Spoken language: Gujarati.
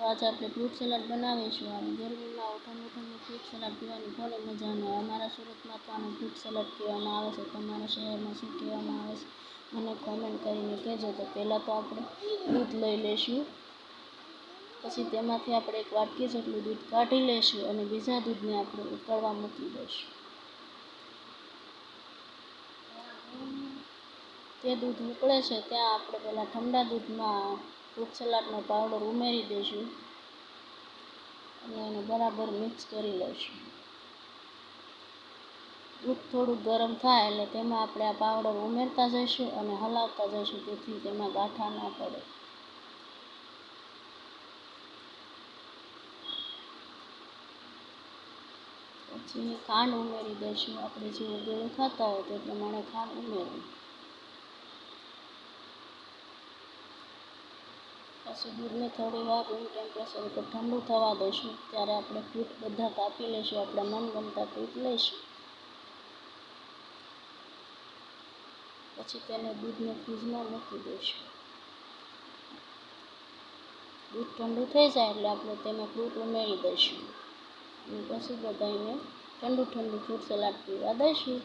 આજે આપણે ફ્રૂટ સલાડ બનાવીશું. અને ગરમીમાં ઠંડુ ઠંડુ ફ્રૂટ સલાડ પીવાની ઘણી મજા આવે. અમારા સુરતમાં તો આને ફ્રૂટ સલાડ કહેવામાં આવે છે. તમારા શહેરમાં શું કહેવામાં આવે છે? મને કોમેન્ટ કરીને કહેજો. તો પહેલાં તો આપણે દૂધ લઈ લઈશું. પછી તેમાંથી આપણે એક વાટકી જેટલું દૂધ કાઢી લઈશું અને બીજા દૂધને આપણે ઉકળવા મૂકી દઈશું. તે દૂધ ઉકળે છે, ત્યાં આપણે પહેલાં ઠંડા દૂધમાં ફ્રૂટ સલાડનો પાવડર ઉમેરી દઈશું અને એને બરાબર મિક્સ કરી લઈશું. દૂધ થોડું ગરમ થાય એટલે તેમાં આપણે આ પાવડર ઉમેરતા જઈશું અને હલાવતા જઈશું તેથી તેમાં ગાંઠા ના પડે. પછી ખાંડ ઉમેરી દઈશું. આપણે જે ગળું ખાતા હોય તે પ્રમાણે ખાંડ ઉમેરવું. પછી દૂધને થોડી વાર રૂમ ટેમ્પરેચર ઉપર ઠંડુ થવા દઈશું ત્યારે આપણે ફ્રૂટ બધા કાપી લઈશું, આપણા મનગમતા ફ્રૂટ લઈશું. પછી તેને દૂધને ફ્રીજમાં મૂકી દઈશું. દૂધ ઠંડુ થઈ જાય એટલે આપણે તેમાં ફ્રૂટ ઉમેરી દઈશું. અને પછી બધાને ઠંડુ ઠંડુ ફ્રૂટ સલાડ પીવા દઈશું.